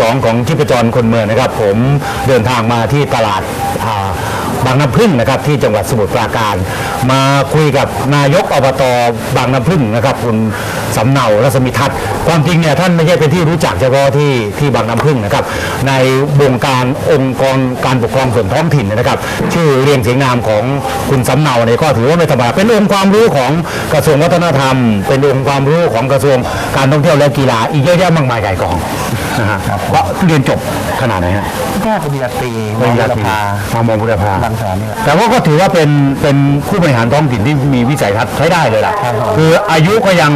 เข้าสู่ช่วงที่2ของทิพจรคนเมืองนะครับ ผมเดินทางมาที่ตลาดาบางน้ำพึ่งนะครับที่จังหวัดสมุทรปราการ มาคุยกับนายกอบตบางน้ำพึ่งนะครับคุณ สำเนารัศมีทัศน์ความจริงเนี่ยท่านไม่ใช่เป็นที่รู้จักเฉพาะที่ที่บางน้ำพึ่งนะครับ ในวงการองค์กรการปกครองส่วนท้องถิ่นนะครับ ชื่อเรียงเสียงนามของคุณสำเนาเนี่ยก็ถือว่าไม่ธรรมดาเป็นองค์ความรู้ของกระทรวงวัฒนธรรม เป็นองค์ความรู้ของกระทรวงการท่องเที่ยวและกีฬาอีกเยอะแยะมากมายไก่ายกองนะฮะว่าเรียนจบขนาดไหนฮะก็ปริญญาตรีปริญญาตรีพาทางมองพุทธภาบางแสนนี่แหละแต่ว่าก็ถือว่าเป็นเป็นผู้บริหารท้องถิ่นที่มีวิสัยทัศน์ใช้ได้เลยล่ะครับผมคืออายุก็ยัง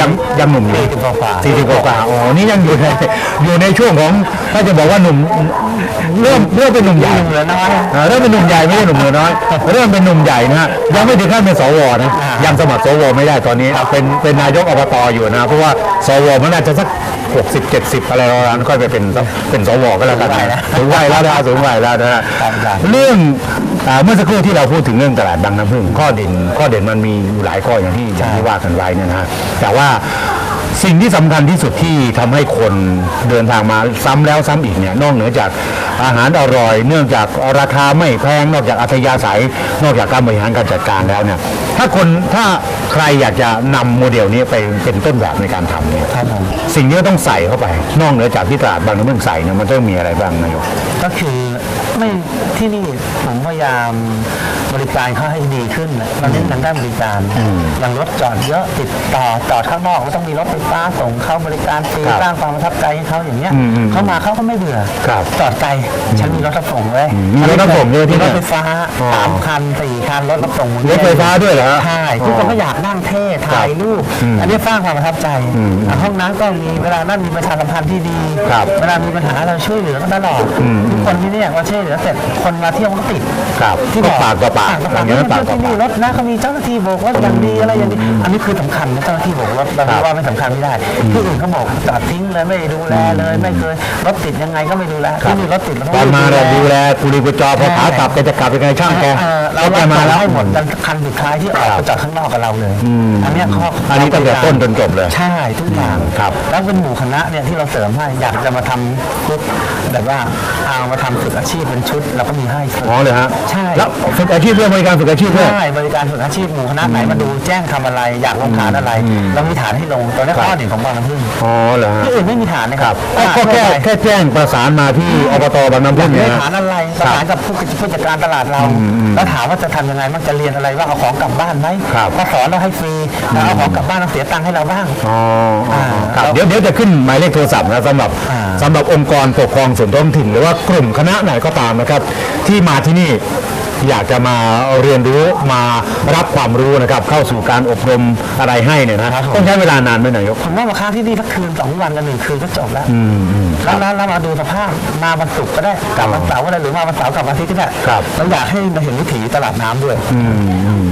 ยังยังหนุ่มอยู่สี่สิบกว่าๆสี่สิบกว่าๆอ๋อนี่ยังอยู่ในอยู่ในช่วงของถ้าจะบอกว่าหนุ่มเริ่มเริ่มเป็นหนุ่มใหญ่หนุ่มเหลือน้อย อ่าเริ่มเป็นหนุ่มใหญ่ไม่ใช่หนุ่มเหลือน้อย เริ่มเป็นหนุ่มใหญ่นะฮะยังไม่ถึงขั้นเป็นสวนะอ่ายัยังสมัครสวไม่ได้ตอนนี้เป็นเป็นนายกอบตอยู่นะเพราะว่าสวมันน่าจะสัก หกสิบเจ็ดสิบอะไรประมาณนั้นค่อยไปเป็นเป็นสวก็แล้วกันนะสูงวัยแล้วนะสูงวัยแล้วนะฮะครับอาจารย์เรื่องอ่าเมื่อสักครู่ที่เราพูดถึงเรื่องตลาดบางน้ำพึ่งข้อเด่นข้อเด่นมันมีอยู่หลายข้ออย่างที่อย่างที่ว่ากันไว้เนี่ยนะฮะแต่ว่า สิ่งที่สำคัญที่สุดที่ทำให้คนเดินทางมาซ้ำแล้วซ้ำอีกเนี่ยนอกเหนือจากอาหารอร่อย เนื่องจากราคาไม่แพงนอกจากอัธยาศัย นอกจากการบริหารการจัดการแล้วเนี่ยถ้าคนถ้าใครอยากจะนำโมเดลนี้ไปเป็นต้นแบบในการทำเนี่ยครับผมสิ่งที่ต้องใส่เข้าไป นอกเหนือจากที่ตลาดบางน้ำพึ่งใส่เนี่ยมันต้องมีอะไรบ้างนายก ก็คือไม่ที่นี่ผมพยายาม บริการเขาให้ดีขึ้นนะเราเน้นทางด้านบริการอย่างรถจอดเยอะติดต่อจอดข้างนอกก็ต้องมีรถไฟฟ้าส่งเข้าบริการฟรีครับสร้างความประทับใจให้เขาอย่างเงี้ยอืมอืมเขามาเขาก็ไม่เบื่อครับจอดไกลฉันมีรถรับส่งเลยอืมมีรถรับส่งด้วยที่มีเนี่รยถไฟฟ้าอ๋อสามคันสี่คันรถรับส่งรถไฟฟ้าด้วยเหรอฮะใช่ทุกคนก็อยากนั่งเท่ถ่ายรูปอืมอันนี้สร้างความประทับใจอืมอะห้องน้ำก็มีเวลานั่นมีประชาสัมพันธ์ที่ดีครับเวลามีปัญหาเราช่วยเหลือกันตลอดอืมทุกคนที่เนี่ยว่าช่วยเหลือเสร็จคนมาเที่ยวมันก็ติดครับที่ก็ปากต่อปากต่อหลัปากงเที่จากนั้นปากยต่อที่นี่รถนะเขามีเจ้าหน้าที่โบกรถอย่างดีอะไรอย่างนี้อันนี้คือสำคัญนะเจ้าหน้าที่โบกรถเราครับว่าไม่สำคัญไม่ได้ที่อื่นเขาบอกจอดทิ้งเลยไม่ดูแลเลยไม่เคยรถติดยังไงก็ไม่ดูแลที่นี่รถติดเราตต้อนมาเราดูแลกุลีกุจอพอขากลับแกจะกลับยังไงช่างแกเออเราแล้วแกมาแล้วให้หมดคันสุดท้ายที่ออกไปจอดข้างนอกกับเราเลยอันนี้ยข้ออันนี้ตั้งแต่ต้นจนจบเลยใช่ทุกอย่างครับแล้วเป็นหมู่คณะเนี่ยที่เราเสริมให้อยากจะมาทำปุ๊บแบบว่าเอามาทำฝึกอาชีพเป็นชุดเราก็มีให้อ๋อเลยฮะใช่แล้วฝึกอาชีพเรื่องบริการฝึกอาชีพด้วย ใช่บริการฝึกอาชีพหมู่คณะไหนมาดูแจ้งทำอะไร อยากลงฐานอะไรอืมเรามีฐานให้ลงตอนนี้ครับข้อเด่นของบางน้ำพึ่งอ๋อเหรอฮะที่อื่นไม่มีฐานนะคครัรับบก็แค่แค่แจ้งประสานมาที่อบตบางน้ำพึ่งมีเนี่ยนะฐานอะไรประสานกับผู้ผู้จัดการตลาดเรา แล้วถามว่าจะทำยังไงบ้างจะเรียนอะไรว่าเอาของกลับบ้านไหมครับก็สอนเราให้ฟรีแล้วเอาของกลับบ้านเราเสียตังค์ให้เราบ้างอ๋ออ๋ออ่าครับเดี๋ยวเดี๋ยวจะขึ้นหมายเลขโทรศัพท์นะสำหรับอ่าสำหรับองค์กรปกครองส่วนท้องถิ่น หรือว่ากลุ่มคณะไหนก็ตามนะครับ ที่มาที่นี่ อยากจะมาเรียนรู้มารับความรู้นะครับ เข้าสู่การอบรมอะไรให้เนี่ยนะต้องใช้เวลานานไหมนายกผมว่ามาค้างที่นี่สักคืนสองวันกันหนึ่งคืนก็จบแล้วอืมอืมแล้วแล้วแล้วมาดูสภาพมาวันศุกร์ก็ได้กลับวันเสาร์ก็ได้หรือมาวันเสาร์กลับวันอาทิตย์ก็ได้ครับเราอยากให้มาเห็นวิถีตลาดน้ำด้วยอื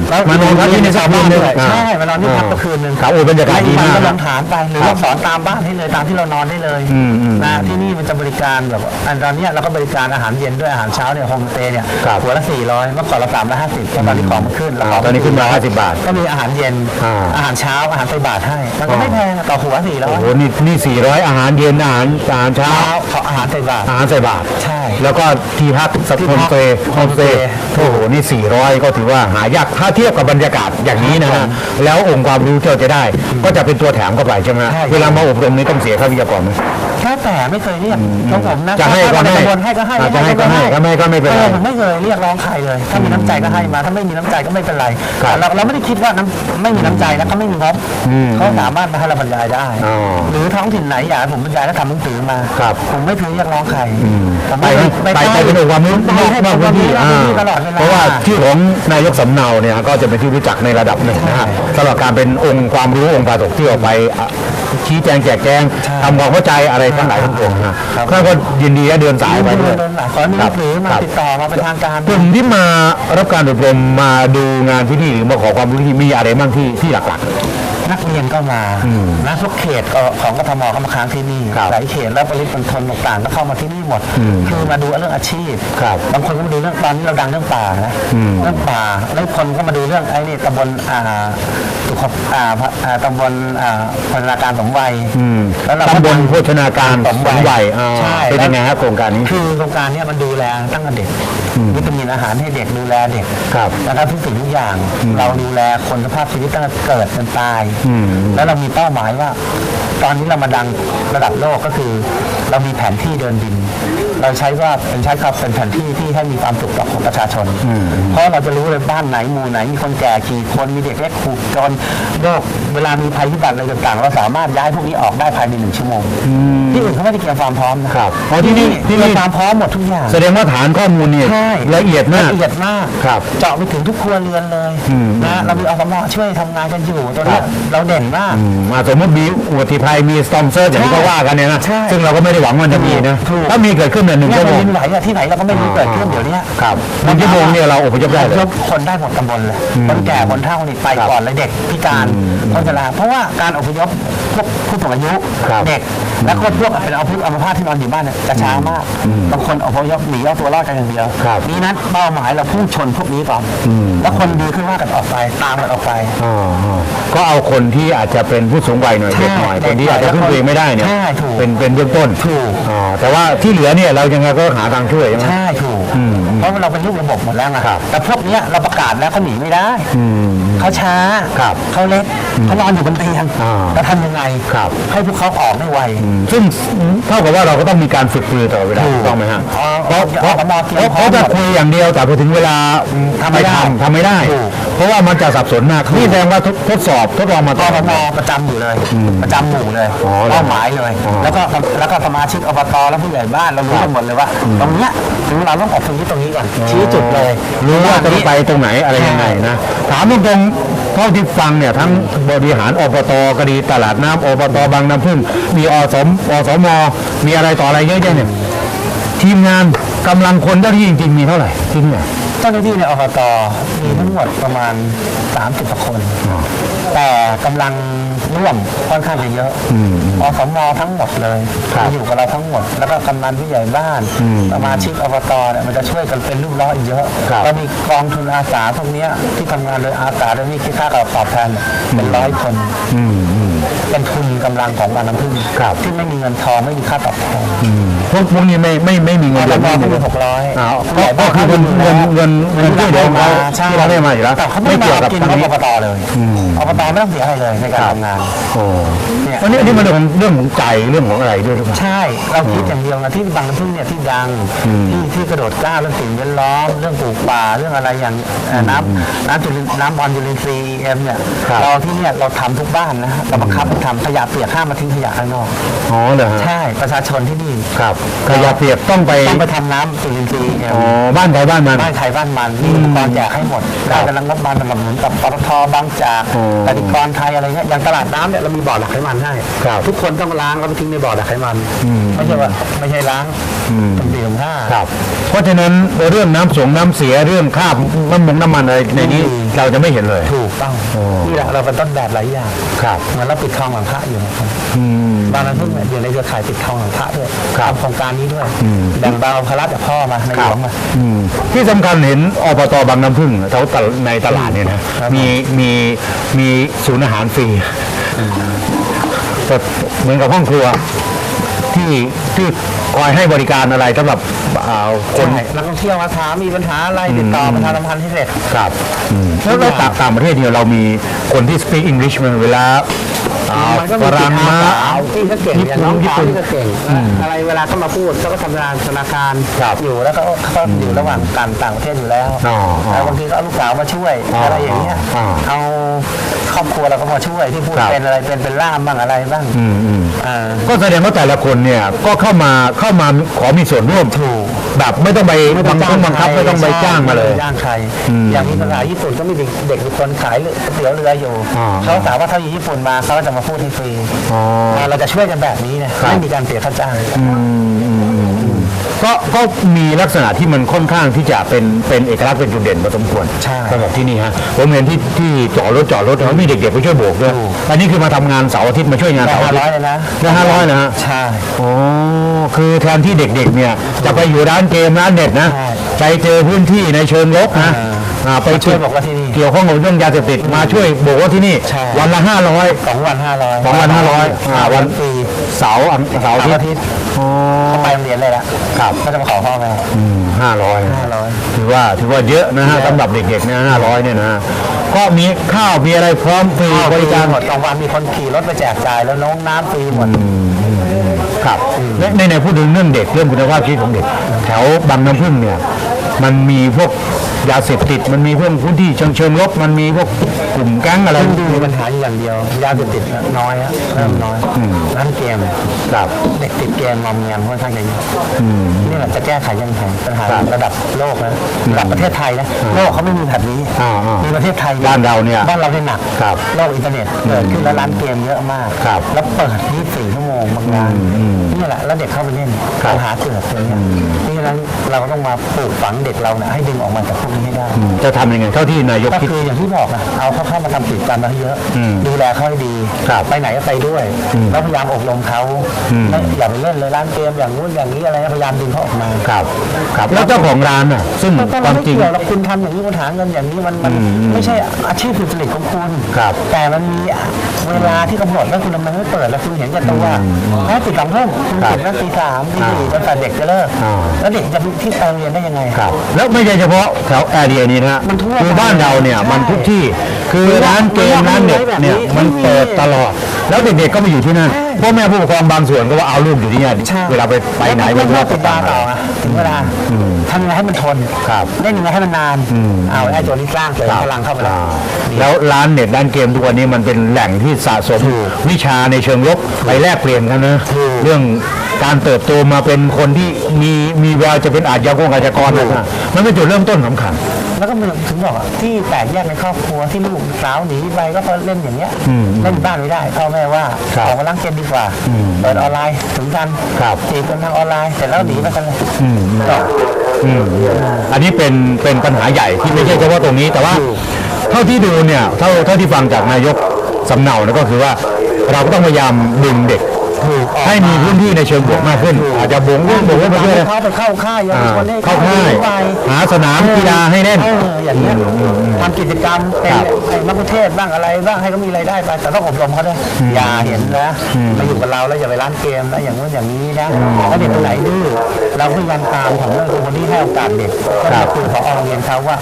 มอืมแล้วมานอนพักที่นี่สักคืนหนึ่งด้วยใช่มานอนที่พักก็คืนหนึ่งครับโอ้บรรยากาศดีมากก็ลนะงฐานไปหรือครัเราบสอนตามบ้านให้เลยตามที่เรานอนได้เลยอืมอืมนะที่นี่มันจะบริการแบบว่าอันตอนเนี้ยเราก็บริการอาหารเย็นด้วยอาหารเช้าเนี่ยโฮมสเตย์เนี่ยครับหัวละ400เมื่อก่อนเรา3ละ50แล้วตอนนี้ของมันขึ้นเราอ่าตอนนี้ขึ้นมา50บาท ก็มีอาหารเย็นอ่าอาหารเช้าอาหารใส่บาตรให้มันก็ไม่แพงต่อหัว400โอ้โหนี่นี่สี่ร้อยอาหารเย็นอาหารอาหารเช้าเช้าขออาหารใส่บาตรอาหารใส่บาตรใช่แล้วก็ที่พักสักที่โฮพัมกสเตย์โฮมสเตย์โฮมสเตย์โอ้โหนี่400ก็ถือว่าหายากถ้าเทียบกับบรรยากาศอย่างนี้นะฮะแล้วองค์ความรู้ที่เราจะได้ ก็จะเป็นตัวแถมเข้าไปใช่ไหมฮะใช่ เวลามาอบรมนี้ต้องเสียค่าวิทยากรไหม แค่แต่ไม่เคยเรียกของผมนะจะให้ก็ให้ถ้าให้ก็ให้อ่าจะให้ก็ให้ก็ไม่ก็ไม่เป็นไรออผมไม่เคยเรียกร้องใครเลย ถ้ามีน้ำใจก็ให้มา ถ้าไม่มีน้ำใจก็ไม่เป็นไรครับเราเราไม่ได้คิดว่าน้ำไม่มีน้ำใจแล้วก็ไม่มีงบอืมเขาสามารถมาให้เราบรรยายได้อ๋อหรือท้องถิ่นไหนอยากให้ผมบรรยายแล้วทำหนังสือมาครับผมไม่เคยเรียกร้องใครอืมผมไปไม่ไปไปเป็นองค์ความรู้ไปนอกให้นอกพื้นที่นอกอ่าพื้นที่ตลอดเวลาเพราะว่าชื่อของนายกสำเนาเนี่ยก็จะเป็นที่รู้จักในระดับหนึ่งนะฮะใช่สำหรับการเป็นองค์ความรู้องค์ปาถกที่ออกไปอะ ชี้แจงแจกแจงใช่ทำความเข้าใจอะไรทั้งหลายทั้งปวงนะฮะครับก็ยินดีจะเดินสายไปด้วยเดินหลังขอมีหนังสือมาครับติดต่อมาเป็นทางการกลุ่มที่มารับการอบรมมาดูงานที่นี่หรือมาขอความรู้ที่นี่มีอะไรบ้างที่ที่หลัก นักเรียนก็มาอืมนะทุกเขตก็ของกทมก็มาค้างที่นี่ครับหลายเขตแล้วปริมณฑลต่างๆก็เข้ามาที่นี่หมดอืมคือมาดูเรื่องอาชีพครับบางคนก็มาดูเรื่องตอนนี้เราดังเรื่องป่านะอืมเรื่องป่าแล้วคนก็มาดูเรื่องไอ้นี่ตำบลอ่าสุขภอ่าพระอ่าตำบลอ่าพัฒนาการสมวัยอืมแล้วเราก็ตำบลโภชนาการสสมมวัวัยยอ่าใช่เป็นยังไงครับโครงการนี้คือโครงการเนี้มันดูแลตั้งแต่เด็กอืมวิตามินอาหารให้เด็กดูแลเด็กครับนะครับทุกสิ่งทุกอย่างอืมเราดูแลคนสภาพชีวิตตั้งแต่เกิดจนตายอืมแล้วเรามีเป้าหมายว่า ตอนนี้เรามาดังระดับโลกก็คือ เรามีแผนที่เดินดินเราใช้ว่าเป็นใช้คำเป็นแผนที่ที่ให้มีความสุขต่อของประชาชนอืมเพราะเราจะรู้เลยบ้านไหนหมู่ไหนมีคนแก่กี่คนมีเด็กเล็กขูกจนโรคเวลามีภัยพิบัติอะไรต่างๆเราสามารถย้ายพวกนี้ออกได้ภายในหนึ่งชั่วโมงอืมที่อื่นเขาไม่ได้เตรียมความพร้อมนะครับอ๋อที่นี่ที่ที่นี่นี่เตรียมความพร้อมหมดทุกอย่างแสดงว่าฐานข้อมูลเนี่ยใช่ละเอียดมากละเอียดมากครับเจาะไปถึงทุกครัวเรือนเลยอืมนะเรามีอสมช่วยทำงานกันอยู่ตัวเนี้ครัยบเราเด่นมากอืมอ่าสมมติมีอุบัติภัยมีสตอมเซอร์อย่างที่ใช่เขาว่ากันเนี่ยนะใช่ซึ่งเราก็ไม่ได้หวังมันจะมีนะถูกถ้ามีเกิดขึ้นในหนึ่งเนี่ยชั่วโมแผ่นงดินไหวอะที่ไหนเราก็ไม่รู้เกิดขึ้นเดี๋ยวเนี้ยครับหนึ่งชั่วโมงเนี่ยเราอพยพได้เลยยกคนได้หมดตำบลเลยอืมคนแก่คนเฒ่านี่ไปครับก่อนเลยเด็กพิการอืมคนชราเพราะว่าการอพยพพวกผู้สูงอายุครับเด็กแล้วก็พวกเป็นเอาพวกอัมพาตที่นอนอยู่บ้านเนี่ยจะช้ามากอืมบางคนอพยพหนีเอาตัวรอดกันอย่างเดียวครับนี้นั้นเป้าหมายเราพุ่งชนพวกนี้ก่อนอืมแล้วคนดีขึ้นว่ากันออกไปตามกันออกไปอ๋ออ๋อก็เอาคนที่อาจจะเป็นผู้สูงวัยหน่อยใช่เด็กหน่อยเด็คกนที่อาจจะพึ่งตัวเองไม่ได้เนี่ยใช่ถูกเป็นเป็นเบื้องต้นถูกอ๋อแต่ว่าที่เหลือเนี่ยเรายังไงก็หาทางช่วยใช่ไหมใช่ถูกอืมอืมเพ ราะว่าเราเป็นลูกระบบหมดแล้วไงครับแต่พวกเนี้ยเราประกาศแล้วเขาหนีไม่ได้อืมเขาช้าครับเขาเล็กเขานอนอยู่บนเตียงอ่าแล้วทำยังไงครับ ให้พวกเขาออกได้ไวอืมซึ่งเท่ากับว่าเราก็ต้องมีการฝึกปรือตลอดเวลาถูกถูกต้องไหมฮะอ๋อเพราะเพราะเอามาเตรียมเพราะพร้อมจะคุยอย่างเดียวแต่พอถึงเวลาทำไม่ได้ทำไม่ได้ ถูก เพราะว่ามันจะสับสนมากนี่แสดงว่าทดทดสอบทดลองมากก่อนรมประจำอยู่เลย ประจำหมู่เลยอ๋อเหรอเป้าหมายเลย อ๋อแล้วก็แล้วก็สมาชิกอบตและผู้ใหญ่บ้านเรารู้กันหมดเลยว่า ตรงเนี้ยถึงเราต้องออกตรงนี้ตรงนี้ก่อนชี้จุดเลยรู้ว่าจะนี้ไปตรงไหนอะไรยังไงนะถามตรงๆเท่าที่ฟังเนี่ยทั้งบริหารอบตก็ดีตลาดน้ำอบตบางน้ำพึ่งมีอสมอสมมีอะไรต่ออะไรเยอะแยะเนี่ยทีมงานกำลังคนเจ้าหน้าที่จริงๆมีเท่าไหร่ที่เนี่ยเจ้าหน้าที่ในอบตมีทั้งหมดประมาณ30กว่าคน แต่กำลัง ร่วมค่อนข้างจะเยอะอืมอสมทั้งหมดเลยครับอยู่กับเราทั้งหมด แล้วก็กำนันผู้ใหญ่บ้านอืมสมาชิกอบตเนี่ยมันจะช่วยกันเป็นลูกล้ออีกเยอะครับเรามีกองทุนอาสาพวกเนี้ยที่ทำงานโดยอาสาโดยไม่คิดค่ากับตอบแทนเนี่ยเป็นร้อยคนอืมอืม เป็นทุนกำลังของบางน้ำพึ่งครับที่ไม่มีเงินทองไม่มีค่าตอบแทนอืมพวกพวกนี้ไม่ไม่ไม่มีเงินอบเดือนตไม่มีเขาเงินหกร้อยอ้าวก็ก็คือเงินเงินเงินเงินที่เดือนเขาที่เราได้มาอยู่แล้วแต่เขาไม่ไม่เกี่เกี่ยยววกักับบทางทางนี้อบตเลยอืมอบตไม่ต้องเสียอะไรเลยในการทำงานโอ้เนี่ยอันนี้อันนี้มันเรื่องของเรื่องของใจเรื่องของอะไรด้วยหรือเปล่าใช่เราคิดอย่างเดียวนะที่บางน้ำพึ่งเนี่ยที่ดังอืมที่ที่กระโดดกล้าเรื่องสิ่งแวดล้อมเรื่องปลูกป่าเรื่องอะไรอย่างเอ่อน้ำน้ำจุลินน้ำบอลจุลินทรีย์เอ็มเนี่ยครับเราที่เนี่ยเราทำทุกบ้านนะเราบังคับให้ทำขยะเปียกห้ามมาทิ้งขยะข้างนอก อ๋อเหรอฮะใช่ประชาชนที่นี่ครับขยะเปียกต้องไปต้องไปทำน้ำจุลินทรีย์เอ็มอ๋อบ้านใครบ้านมัน บ้านใครบ้านมันมีอุปกรณ์แจกให้หมดครัได้บกำลังงบประมาณสนับสนุนกับปตทบางจากอ๋อ กติกรไทยอะไรเงี้ยอย่างตลาดน้ำเนี่ยเรามีบ่อดักไขมันให้ครับทุกคนต้องล้างแล้วไปทิ้งในบ่อดักไขมันอืม ไม่ใช่ว่าไม่ใช่ล้างอืมตรงสี่ตรงห้าครับ เพราะฉะนั้นเรื่องน้ำสงน้ำเสียเรื่องคราบน้ำมงน้ำมันอะไรในนี้อืม เราจะไม่เห็นเลย ถูกต้องโอ้ นี่แหละเราเป็นต้นแบบหลายอย่างครับ เหมือนเราปิดทองหลังพระอยู่นะครับอืม บางนั้นเพิ่งเนี่ยอยู่ในเครือข่ายปิดทองหลังพระด้วยครับทำโครงการนี้ด้วยอืม แบ่งเบาภาระจากพ่อมาในหลวงมา อืมที่สำคัญเห็นอบตบางน้ำพึ่งแถวตลาดในตลาดเนี่ยนะครับ มีมีมีศูนย์อาหารฟรีแต่เหมือนกับห้องครัว ที่ที่ คอยให้บริการอะไรสำหรับอ่าคคนนนักท่องเที่ยวมาถามมีปัญหาอะไรติดต่อประชาสัมพันธ์ให้เสร็จ ครับอืมแล้วแล้วต่างต่างประเทศเนี่ยเรามีคนที่ speak English ไหมเวลาอ่า มันก็ฝมีจิรั่ตงอามาสาที่ก็เก่งอย่างน้องญี่สาวปุ่นที่ก็เก่งอะไรเวลาเขามาพูดเขาก็ทำงานธนาคารครับอยู่แล้วก็เขาอยู่ระหว่างการต่างประเทศอยู่แล้วอ๋ออ๋อแล้วบางทีก็เอาลูกสาวมาช่วยอ๋อออะไรอย่างเงี้ยอ๋อเอาครอบครัวเราก็มาช่วยที่พูดครับเป็นอะไรเป็นเป็นล่ามบ้างอะไรบ้างอืมอืมอ่าก็แสดงว่าแต่ละคนเนี่ยก็เข้ามาเข้ามาขอมีส่วนร่วมถูก แบบไม่ต้องไปบังคับบังคับ ไม่ต้องไปจ้างมาเลยไจ้างใครอืมอย่างมีภาษาญี่ปุ่นก็มีเด็กเด็กมีคนขายเรือก๋วยเตี๋ยวเรืออยู่อ๋อเขาถามว่าเขาอยู่ญี่ปุ่นมาเขาก็จะมาพูดให้ฟรีอ๋อเราจะช่วยกันแบบนี้เนี่ยครับไม่มีการเสียค่าจ้าง ก็ก็มีลักษณะที่มันค่อนข้างที่จะเป็นเป็นเอกลักษณ์เป็นจุดเด่นพอสมควรใช่สำหรับที่นี่ฮะผมเห็นที่ที่จอดรถจอดรถเขามีเด็กๆไปช่วยโบกด้วยถูก อันนี้คือมาทำงานเสาร์อาทิตย์มาช่วยงานได้เสาร์ห้าอาทิตร้อยย์เลยนะได้ห้าร้อยนะฮะ ใช่ โอ้คือแทนที่เด็กๆเนี่ยจะไปอยู่ร้านเกมร้านเน็ตนะใช่ไปเจอพื้นที่ในเชิงลบนะอ่าอ่าไปมาช่วยบอกว่าที่นี่เกี่ยวข้องกับเรื่องยาเสพติดมาช่วยโบกว่าที่นี่ ใช่ วันละห้าร้อย สองวันห้าร้อยสองวันห้าร้อยอ่าวัน ฟรี เสาร์อังเสาร์อาเสาร์อาทิทิตตย์ย์อ๋อก็ ไปโรงเรียนเลยละครับก็จะมาขอพ่อแม่ห้าร้อย500ถือว่าถือว่าเยอะนะฮะเยอะสำหรับเด็กๆเนี่ยห้าร้อยเนี่ยนะฮะก็มีข้าวมีอะไรพร้อมฟรีบริการหมดกลางวันมีคนขี่รถไปแจกจ่ายแล้วน้องน้ำฟรีหมดครับและในในพูดถึงเรื่องเด็กเรื่องคุณภาพชีวิตของเด็ก แถวบางน้ำพึ่งเนี่ย มันมีพวก ยาเสพติดมันมีพวกพื้นที่เชิงเชิงลบมันมีพวกกลุ่มแก๊งอะไรมีปัญหาอยู่อย่างเดียวยาเสพติดน้อยอะเริ่มน้อยร้านเกมครับเด็กติดเกมมอมแงมค่อนข้างจะเยอะอืมนี่แหละจะแก้ไขยังไงปัญหาครับระดับโลกนะระดับประเทศไทยนะโลกเขาไม่มีแบบนี้อ่าอ่ามีมีประเทศไทยบ้านเราเนี่ยบ้านเราเนี่ยหนักครับโลกอินเทอร์เน็ตเกิดขึ้นแล้วร้านเกมเยอะมากครับแล้วเปิด24ชั่วโมงบางร้านอืมอืมนี่แหละแล้วเด็กเข้าไปเล่นครับปัญหาเกิดตรงเนี้ยนี่ฉะนั้นเราก็ต้องมาปลูกฝังเด็กเราเนี่ยให้ดึงออกมาจากพวกนี้ให้ได้อืมจะทำยังไงเท่าที่นายกก็คิด คืออย่างที่บอกนะเอาเขาเข้ามาทำกิจกรรมมาให้เยอะอืมดูแลเขาให้ดีครับไปไหนก็ไปด้วย อืมแล้วพยายามอบรมเขาอืม ไม่อย่าไปเล่นเลยร้านเกมอย่างนู้นอย่างนี้อะไรนะพยายามดึงเขาออกมา ครับครับ แล้วเจ้าของร้านน่ะ ซึ่งก็คเราวามไม่จริง เกี่ยวหรอกคุณทำอย่างนี้คุณหาเงินอย่างนี้มันมันอืมอืมไม่ใช่อาชีพสุจริตของคุณครับแต่มันมีเวลาที่กำหนดแล้วคุณทำไมไม่เปิดแล้วคุณเห็นแกันตัวแค่ติดสองทุ่มคุณครับปิดแล้วตีสามตีสี่อ่าจนแต่เด็กจะเลิกอ่า แล้วเด็กจะที่ไปโรงเรียนได้ยังไงครับ แล้วไม่ใช่เฉพาะแถวแอเรียนี้นะฮะมันทั่วคือบ้านเราเนี่ยใช่มันทุกที่ คือร้านเกมมันร้านเน็ตแบบเนี่ยนี้มันไม่มีเปิดตลอด แล้วเด็กๆก็มาอยู่ที่นั่นใช่พ่อแม่ผู้ปกครองบางส่วนก็ว่าเอาลูกอยู่ที่นี่ใช่เวลาไปไปไหนแล้วไปมันรก็อบติดบาร์ต่ออะถึงเวลาทำยังไงให้มันทนครับเล่นยังไงให้มันนานอืมเอาไอ้ตัวนี้สร้างเสริมครับพลังเข้าไปแล้วอ่าแล้วร้านเน็ตร้านเกมทุกวันนี้มันเป็นแหล่งที่สะสมวิชาในเชิงลบไปแลกเปลี่ยนกันนะถูกเรื่องการเติบโตมาเป็นคนที่มีมีแววจะเป็นอาชญากรอาชญากรนะมันเป็นจุดเริ่มต้นสำคัญ แล้วก็มีถึงบอกอะที่แตกแยกในครอบครัวที่ลูกสาวหนีไปก็เพราะเล่นอย่างเงี้ยอืมเล่นบ้านไม่ได้พ่อแม่ว่าครับออกมาล้างเกมดีกว่าอืมเปิดออนไลน์ถึงกันครับจีบกันทางออนไลน์เสร็จแล้วหนีไปกันเลยอืมก็อืมอันนี้เป็นเป็นปัญหาใหญ่ที่ไม่ใช่เฉพาะตรงนี้แต่ว่าเท่าที่ดูเนี่ยเท่าเท่าที่ฟังจากนายกสำเนาเนี่ยก็คือว่าเราก็ต้องพยายามดึงเด็กถูกออก ให้มีพื้นที่ในเชิงบวกมากขึ้น อาจจะบวงวิ่งบวงวิ่งไปเรื่อยเขาไปเข้าค่ายเยาวอ่าชนให้เข้าค่ายไปหาสนามกีฬาให้เล่นเอออย่างเงี้ยทำกิจกรรมเป็นครับไอ้มักคุเทศก์บ้างอะไรบ้างให้เขามีรายได้ไปแต่ต้องอบรมเขาด้วยอย่าเห็นนะมาอยู่กับเราแล้วอย่าไปร้านเกมนะอย่างนู้นอย่างนี้นะถ้าเด็กคนไหนดื้อ เราพยายามตามของเรื่องคนที่ให้โอกาสเด็กก็ครัจะบคุยขอโรงเรียนเขาว่า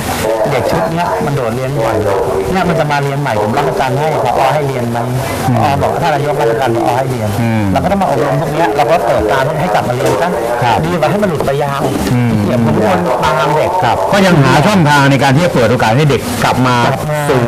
เด็กชุดเนี้ยมันโดดเรียนบ่อยเนี่ยมันจะมาเรียนใหม่ผมรับประกันให้พอให้เรียนไหมพอบอกว่าถ้านายกรับประกันพอให้เรียนเราก็ต้องมาอบรมพวกเนี้ยเราก็เปิดตาให้กลับมาเรียนซะครับดีกว่าให้มันหลุดไปยาวเดี๋ยวผมควรตามเด็กครับก็ยังหาช่องทางในการที่จะเปิดโอกาสให้เด็กกลับมาสู่สู่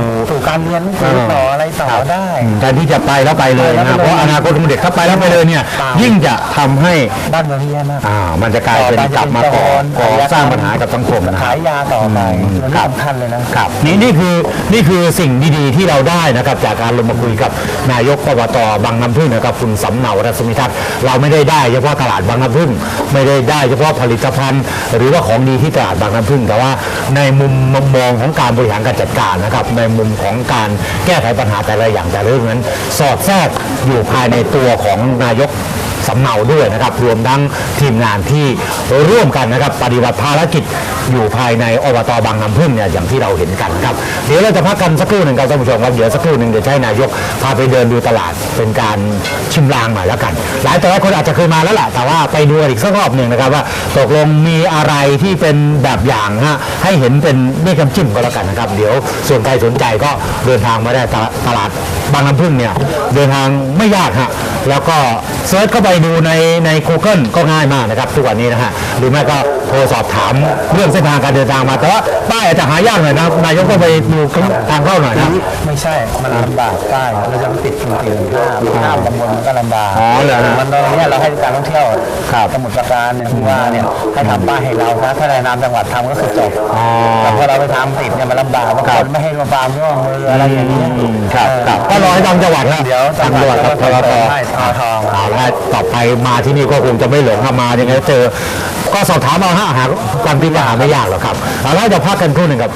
การเรียนสู่ต่ออะไรต่อได้แทนที่จะไปแล้วไปเลยไปแล้วนะไปเลยเพราะอนาคตของเด็กถ้าไปแล้วไปเลยเนี่ยตามยิ่งจะทำให้บ้านเมืองที่แย่มากอ่ามันจะกลายเป็นกลับมาก่อก่อสร้างปัญหากับสังคมนะขายยาต่อไปมันครับสำคัญเลยนะครับนี่นี่คือนี่คือสิ่งดีๆที่เราได้นะครับจากการลงมาคุยกับนายกอบตบางน้ำพึ่งนะครับคุณสำเนารัศมีทัศน์เราไม่ได้ได้เฉพาะตลาดบางน้ำพึ่งไม่ได้ได้เฉพาะผลิตภัณฑ์ หรือว่าของดีที่ตลาดบางน้ำพึ่งแต่ว่าในมุมมองของการบริหารการจัดการนะครับในมุมของการแก้ไขปัญหาแต่ละอย่างแต่ละเรื่องนั้น สอดแทรกอยู่ภายในตัวของนายก สำเนาด้วยนะครับ รวมทั้งทีมงานที่ร่วมกันนะครับ ปฏิบัติภารกิจอยู่ภายในอบตบางน้ำพึ่งเนี่ยอย่างที่เราเห็นกันครับ เดี๋ยวเราจะพักกันสักครู่หนึ่งครับท่านผู้ชมครับเดี๋ยวสักครู่หนึ่งเดี๋ยวให้นายกพาไปเดินดูตลาดเป็นการชิมลางหน่อยแล้วกัน หลายต่อหลายคนอาจจะเคยมาแล้วล่ะแต่ว่าไปดูอีกสักรอบหนึ่งนะครับว่าตกลงมีอะไรที่เป็นแบบอย่างฮะให้เห็นเป็นเมฆน้ำจิ้มก็แล้วกันนะครับ เดี๋ยวส่วนใครสนใจก็เดินทางมาได้ตลาดตลาดบางน้ำพึ่งเนี่ยเดินทางไม่ยากฮะแล้วก็เซิร์ชเข้าไปดูในใน Google ก็ง่ายมากนะครับทุกวันนี้นะฮะหรือไม่ก็โทรสอบถามเรื่องเส้นทางการเดินทางมา แต่ว่าป้ายอาจจะหายากหน่อยนะนายกต้องไปดูทางเข้าหน่อยนะ ไม่ใช่ มันลำบากใต้เราจะติดสี่สี่ห้าห้าตำบลมันก็ลำบากอ๋อเหรอฮะมันตอนนี้เราให้การท่องเที่ยวครับสมุทรปราการเนี่ยผู้ว่าเนี่ยให้ทำป้ายให้เรานะถ้าในนามจังหวัดทำก็คือจบอ๋อแต่พอเราไปทำติดเนี่ยมันลำบากบางครัคบนไม่ให้มาฟาร์มร่วมมืออะไรอย่างนี้ยอืมครับเออครับก็ก็รอให้ทางจังหวัดครับเดี๋ยวทางจังหวัดกับทจังหวัรดทให้ทรทเอาละต่อไปมาที่นี่ก็คงจะไม่หลงครับมายังไงเจอ ก็สอบถามเอาห้าหาความพิมพ์หาไม่ยากหรอกครับเอาละเดี๋ยวพักกันครู่หนึ่งครับ